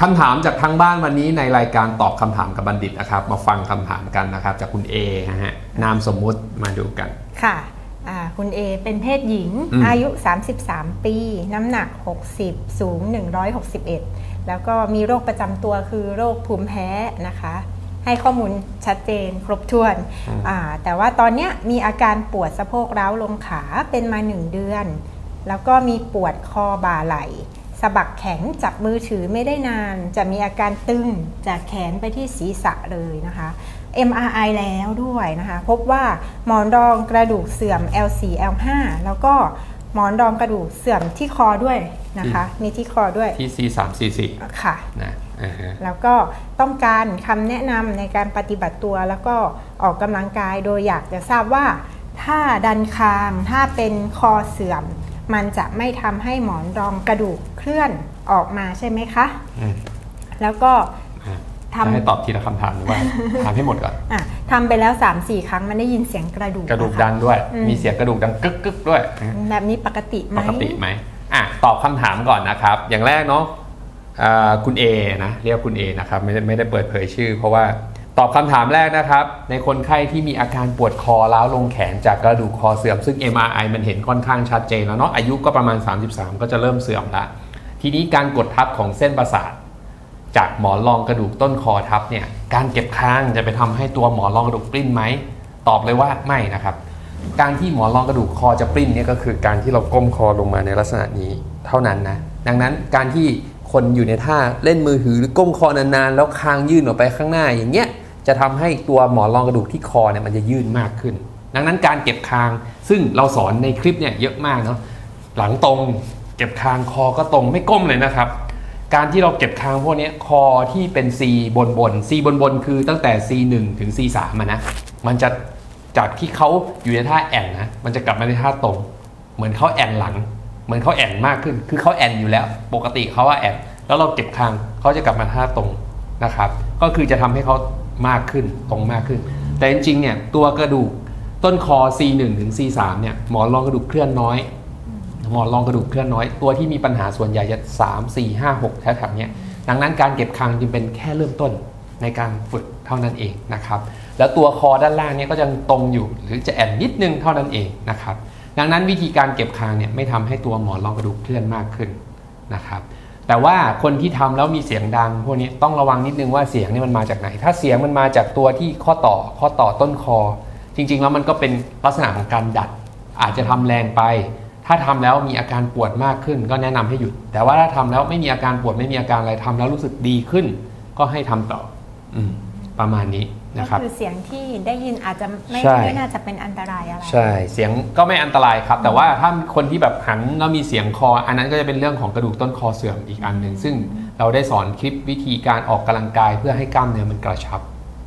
คำถามจากทางบ้านวันนี้ในรายการตอบคำถามกับบัณฑิตนะครับ มาฟังคำถามกันนะครับ จากคุณเอนะฮะนามสมมุติมาดูกันค่ะอ่าคุณเอเป็นเพศหญิงอืมอายุ 33 ปี น้ำหนัก 60 สูง 161 แล้วก็มีโรคประจำตัวคือโรคภูมิแพ้นะคะ ให้ข้อมูลชัดเจนครบถ้วนอ่าแต่ว่าตอนเนี้ยมีอาการปวดสะโพกร้าวลงขาเป็นมา 1 เดือน แล้วก็มีปวดคอบ่าไหล่ สะบักแข็งจับมือถือไม่ได้นาน จะมีอาการตึงจากแขนไปที่ศีรษะเลยนะคะ MRI แล้วด้วยนะคะ พบว่าหมอนรองกระดูกเสื่อม L4 L5 แล้วก็หมอนรองกระดูกเสื่อมที่คอด้วยนะคะ มีที่คอด้วยที่ C 3 4 4ค่ะนะอ่าฮะแล้วก็ต้องการคำแนะนำในการปฏิบัติตัวแล้วก็ออกกำลังกายโดยอยากจะทราบว่า ถ้าดันคางถ้าเป็นคอเสื่อม มันจะไม่ทำให้หมอนรองกระดูกเคลื่อนออกมาใช่ไหมคะ อืมแล้วก็อะทำ จะให้ตอบทีละคำถามหรือว่า ถามให้หมดก่อน อะทำไปแล้ว 3-4 ครั้งมันได้ยินเสียงกระดูกกระดูกนค ดังด้วย อืม มีเสียงกระดูกดังกึกกึกด้วยนะแบบนี้ปกติไหม ปกติไหมอะตอบคำถามก่อนนะครับ อย่างแรกเนาะอ่าคุณ A นะ เรียกคุณ A นะครับ ไม่ได้ไม่ได้เปิดเผยชื่อ เพราะว่า ตอบคำถามแรกนะครับ ในคนไข้ที่มีอาการปวดคอล้าวลงแขนจากกระดูกคอเสื่อม ซึ่ง MRI มันเห็นค่อนข้างชัดเจนแล้วเนาะอายุก็ประมาณ 33 ก็จะเริ่มเสื่อมละทีนี้การกดทับของเส้นประสาทจากหมอนรองกระดูกต้นคอทับเนี่ยการเก็บค้างจะไปทำให้ตัวหมอนรองกระดูกปริ้นไหมตอบเลยว่าไม่นะครับ การที่หมอนรองกระดูกคอจะปริ้นเนี่ยก็คือการที่เราก้มคอลงมาในลักษณะนี้เท่านั้นนะดังนั้นการที่คนอยู่ในท่าเล่นมือถือหรือก้มคอนานๆ แล้วคางยื่นออกไปข้างหน้าอย่างเงี้ย จะทำให้ตัวหมอนรองกระดูกที่คอเนี่ยมันจะยื่นมากขึ้น ดังนั้นการเก็บคาง ซึ่งเราสอนในคลิปเนี่ยเยอะมากเนาะหลังตรงเก็บคางคอก็ตรงไม่ก้มเลยนะครับ การที่เราเก็บคางพวกนี้คอที่เป็น C บนบน C บนบนคือตั้งแต่ C 1ถึง C 3อะนะมันจะจากที่เขาอยู่ในท่าแอนนะมันจะกลับมาในท่าตรง เหมือนเขาแอนหลัง เหมือนเขาแอนมากขึ้น คือเขาแอนอยู่แล้ว ปกติเขาว่าแอนแล้วเราเก็บคางเขาจะกลับมาท่าตรงนะครับ ก็คือจะทำให้เขา มากขึ้นตรงมากขึ้น แต่จริงๆเนี่ยตัวกระดูกต้นคอ C 1 ถึง C 3 เนี่ยหมอนรองกระดูกเคลื่อนน้อยหมอนรองกระดูกเคลื่อนน้อย ตัวที่มีปัญหาส่วนใหญ่จะ3 4 5 6แถวๆเนี้ยดังนั้นการเก็บคางจึงเป็นแค่เริ่มต้นในการฝึกเท่านั้นเองนะครับ แล้วตัวคอด้านล่างเนี่ยก็ยังตรงอยู่หรือจะแอนนิดนึงเท่านั้นเองนะครับ ดังนั้นวิธีการเก็บคางเนี่ยไม่ทำให้ตัวหมอนรองกระดูกเคลื่อนมากขึ้นนะครับ แต่ว่าคนที่ทำแล้วมีเสียงดัง พวกนี้ต้องระวังนิดนึงว่าเสียงนี่มันมาจากไหน ถ้าเสียงมันมาจากตัวที่ข้อต่อข้อต่อต้นคอ จริง ๆ แล้วมันก็เป็นลักษณะของการดัด อาจจะทำแรงไป ถ้าทำแล้วมีอาการปวดมากขึ้น ก็แนะนำให้หยุด แต่ว่าถ้าทำแล้วไม่มีอาการปวดไม่มีอาการอะไรทำแล้วรู้สึกดีขึ้น ก็ให้ทำต่อ อืมประมาณนี้ก็ นะครับคือเสียงที่ได้ยินอาจจะไม่ใช่ ไม่น่าจะเป็นอันตรายอะไร ใช่ เสียงก็ไม่อันตรายครับ แต่ว่าถ้าคนที่แบบหันแล้วมีเสียงคอ อันนั้นก็จะเป็นเรื่องของกระดูกต้นคอเสื่อมอีกอันหนึ่งซึ่งเราได้สอนคลิปวิธีการออกกำลังกายเพื่อให้กล้ามเนื้อมันกระชับ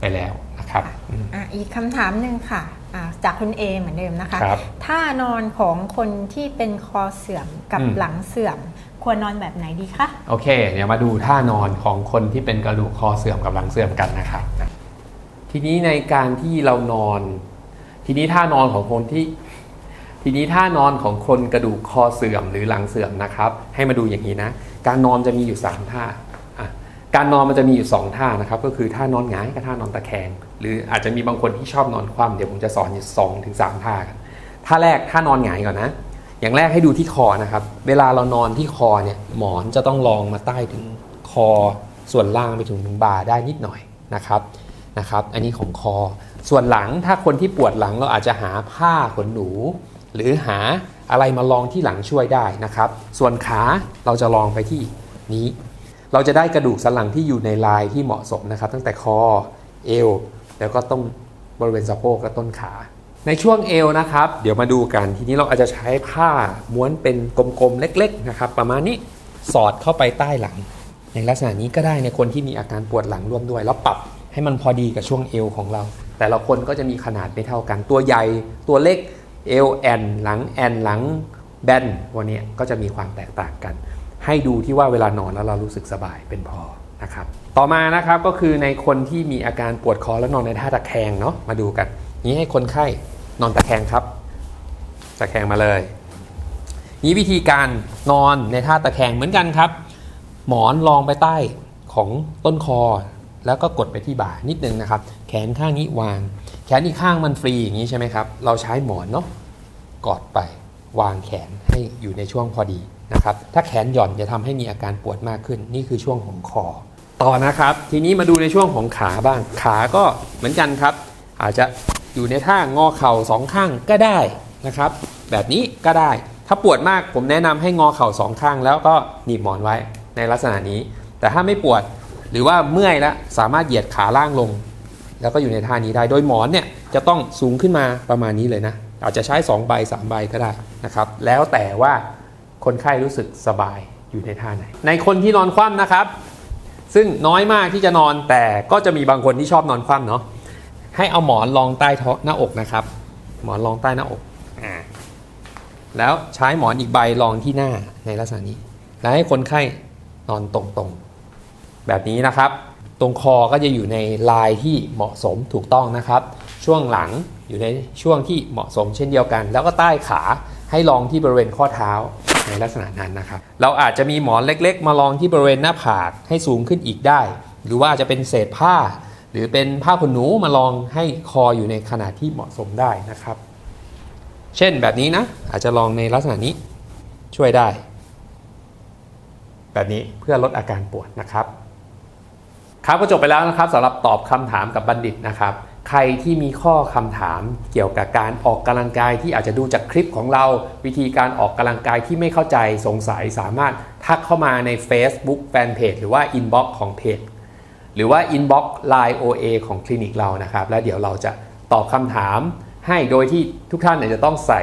ไปแล้วนะครับอืม อะอีกคำถามหนึ่งค่ะอะ จากคุณเอเหมือนเดิมนะคะครับท่านอนของคนที่เป็นคอเสื่อมกับอืม หลังเสื่อม ควรนอนแบบไหนดีคะ โอเค เดี๋ยวมาดูท่านอนของคนที่เป็นกระดูกคอเสื่อมกับหลังเสื่อมกันนะครับ ทีนี้ในการที่เรานอน ทีนี้ท่านอนของคนที่ ทีนี้ท่านอนของคนกระดูกคอเสื่อมหรือหลังเสื่อมนะครับ ให้มาดูอย่างนี้นะ การนอนจะมีอยู่ 3 ท่า การนอนมันจะมีอยู่ 2 ท่านะครับ ก็คือท่านอนหงายกับท่านอนตะแคง หรืออาจจะมีบางคนที่ชอบนอนคว่ำเดี๋ยวผมจะสอนอยู่สองถึงสามท่ากันท่าแรกท่านอนหงายก่อนนะ อย่างแรกให้ดูที่คอนะครับ เวลาเรานอนที่คอเนี่ยหมอนจะต้องรองมาใต้ถึงคอส่วนล่างไปถึงถึงบ่าได้นิดหน่อยนะครับ นะครับ อันนี้ของคอ ส่วนหลังถ้าคนที่ปวดหลังเราอาจจะหาผ้าขนหนู หรือหาอะไรมารองที่หลังช่วยได้นะครับ ส่วนขาเราจะรองไปที่นี้ เราจะได้กระดูกสันหลังที่อยู่ในลายที่เหมาะสมนะครับ ตั้งแต่คอเอวแล้วก็ต้นบริเวณสะโพกและต้นขา ในช่วงเอวนะครับ เดี๋ยวมาดูกันทีนี้เราอาจจะใช้ผ้าม้วนเป็นกลมๆเล็ก ๆ นะครับ ประมาณนี้สอดเข้าไปใต้หลัง ในลักษณะนี้ก็ได้ในคนที่มีอาการปวดหลังร่วมด้วยแล้วปรับ ให้มันพอดีกับช่วงเอวของเรา แต่ละคนก็จะมีขนาดไม่เท่ากัน ตัวใหญ่ตัวเล็กเอวแอนหลังแอนหลังแบนวันนี้ก็จะมีความแตกต่างกัน ให้ดูที่ว่าเวลานอนแล้วเรารู้สึกสบายเป็นพอนะครับต่อมานะครับก็คือในคนที่มีอาการปวดคอแล้วนอนในท่าตะแคงเนาะมาดูกันนี้ให้คนไข้นอนตะแคงครับ ตะแคงมาเลย นี้วิธีการนอนในท่าตะแคงเหมือนกันครับ หมอนรองไปใต้ของต้นคอ แล้วก็กดไปที่บ่านิดนึงนะครับ แขนข้างนี้วาง แขนอีกข้างมันฟรีอย่างนี้ใช่ไหมครับ เราใช้หมอนเนาะกอดไปวางแขนให้อยู่ในช่วงพอดีนะครับ ถ้าแขนหย่อนจะทำให้มีอาการปวดมากขึ้น นี่คือช่วงของคอ ต่อนะครับ ทีนี้มาดูในช่วงของขาบ้าง ขาก็เหมือนกันครับ อาจจะอยู่ในท่างอเข่าสองข้างก็ได้นะครับ แบบนี้ก็ได้ ถ้าปวดมากผมแนะนำให้งอเข่าสองข้าง แล้วก็หนีบหมอนไว้ในลักษณะนี้ แต่ถ้าไม่ปวด หรือว่าเมื่อยแล้วสามารถเหยียดขาล่างลง แล้วก็อยู่ในท่านี้ได้ โดยหมอนเนี่ยจะต้องสูงขึ้นมาประมาณนี้เลยนะ อาจจะใช้2ใบ3ใบก็ได้นะครับ แล้วแต่ว่าคนไข้รู้สึกสบายอยู่ในท่าไหน ในคนที่นอนคว่ำนะครับ ซึ่งน้อยมากที่จะนอนแต่ก็จะมีบางคนที่ชอบนอนคว่ำเนาะให้เอาหมอนรองใต้ท้องหน้าอกนะครับ หมอนรองใต้หน้าอกอ่าแล้วใช้หมอนอีกใบรองที่หน้าในลักษณะนี้ แล้วให้คนไข้นอนตรงๆ แบบนี้นะครับ ตรงคอก็จะอยู่ในลายที่เหมาะสมถูกต้องนะครับ ช่วงหลังอยู่ในช่วงที่เหมาะสมเช่นเดียวกัน แล้วก็ใต้ขาให้รองที่บริเวณข้อเท้าในลักษณะนั้นนะครับ เราอาจจะมีหมอนเล็ก ๆ มารองที่บริเวณหน้าผากให้สูงขึ้นอีกได้ หรือว่าจะเป็นเศษผ้า หรือเป็นผ้าขนหนูมาลองให้คออยู่ในขนาดที่เหมาะสมได้นะครับ เช่นแบบนี้นะ อาจจะลองในลักษณะนี้ช่วยได้ แบบนี้เพื่อลดอาการปวดนะครับ ครับก็จบไปแล้วนะครับสำหรับตอบคำถามกับบัณฑิตนะครับ ใครที่มีข้อคำถามเกี่ยวกับการออกกำลังกายที่อาจจะดูจากคลิปของเรา วิธีการออกกำลังกายที่ไม่เข้าใจสงสัยสามารถทักเข้ามาใน Facebook Fanpage หรือว่า Inbox ของเพจหรือว่า Inbox Line OA ของคลินิกเรานะครับ แล้วเดี๋ยวเราจะตอบคำถามให้โดยที่ทุกท่านเนี่ยจะต้องใส่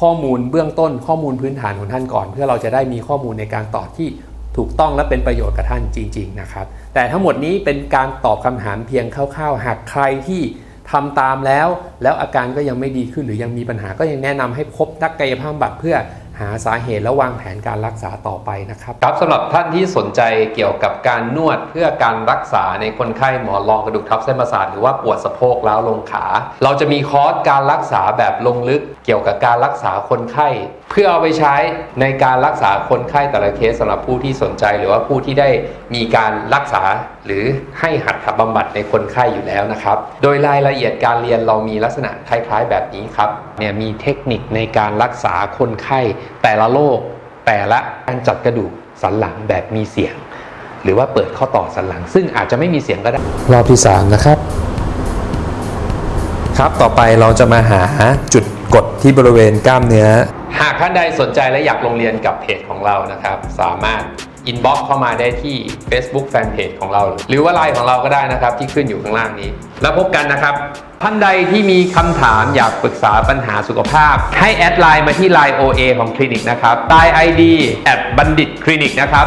ข้อมูลเบื้องต้นข้อมูลพื้นฐานของท่านก่อน เพื่อเราจะได้มีข้อมูลในการตอบที่ ถูกต้องและเป็นประโยชน์กับท่านจริง ๆ นะครับ แต่ทั้งหมดนี้เป็นการตอบคำถามเพียงคร่าวๆ หากใครที่ทำตามแล้ว แล้วอาการก็ยังไม่ดีขึ้นหรือยังมีปัญหาก็ยังแนะนำให้พบนักกายภาพบำบัดเพื่อ หาสาเหตุและวางแผนการรักษาต่อไปนะครับ ครับสำหรับท่านที่สนใจเกี่ยวกับการนวดเพื่อการรักษาในคนไข้หมอนรองกระดูกทับเส้นประสาทหรือว่าปวดสะโพกล้าวลงขา เราจะมีคอร์สการรักษาแบบลงลึกเกี่ยวกับการรักษาคนไข้ เพื่อเอาไปใช้ในการรักษาคนไข้แต่ละเคสสำหรับผู้ที่สนใจ หรือว่าผู้ที่ได้มีการรักษาหรือให้หัตถบำบัดในคนไข้อยู่แล้วนะครับ โดยรายละเอียดการเรียนเรามีลักษณะคล้ายๆ แบบนี้ครับเนี่ยมีเทคนิคในการรักษาคนไข้แต่ละโรคแต่ละการจัดกระดูกสันหลังแบบมีเสียง หรือว่าเปิดข้อต่อสันหลัง ซึ่งอาจจะไม่มีเสียงก็ได้ รอบที่ 3 นะครับ ครับต่อไปเราจะมาหาจุดกดที่บริเวณกล้ามเนื้อ หากท่านใดสนใจและอยากลงเรียนกับเพจของเรานะครับ สามารถ อินบ็อกเข้ามาได้ที่ Facebook Fanpage ของเรา หรือว่าไลน์ของเราก็ได้นะครับ ที่ขึ้นอยู่ข้างล่างนี้ แล้วพบกันนะครับ ท่านใดที่มีคำถามอยากปรึกษาปัญหาสุขภาพ ให้แอดไลน์มาที่ไลน์ OA ของคลินิกนะครับใต้ ID แอดบัณฑิตคลินิกนะครับ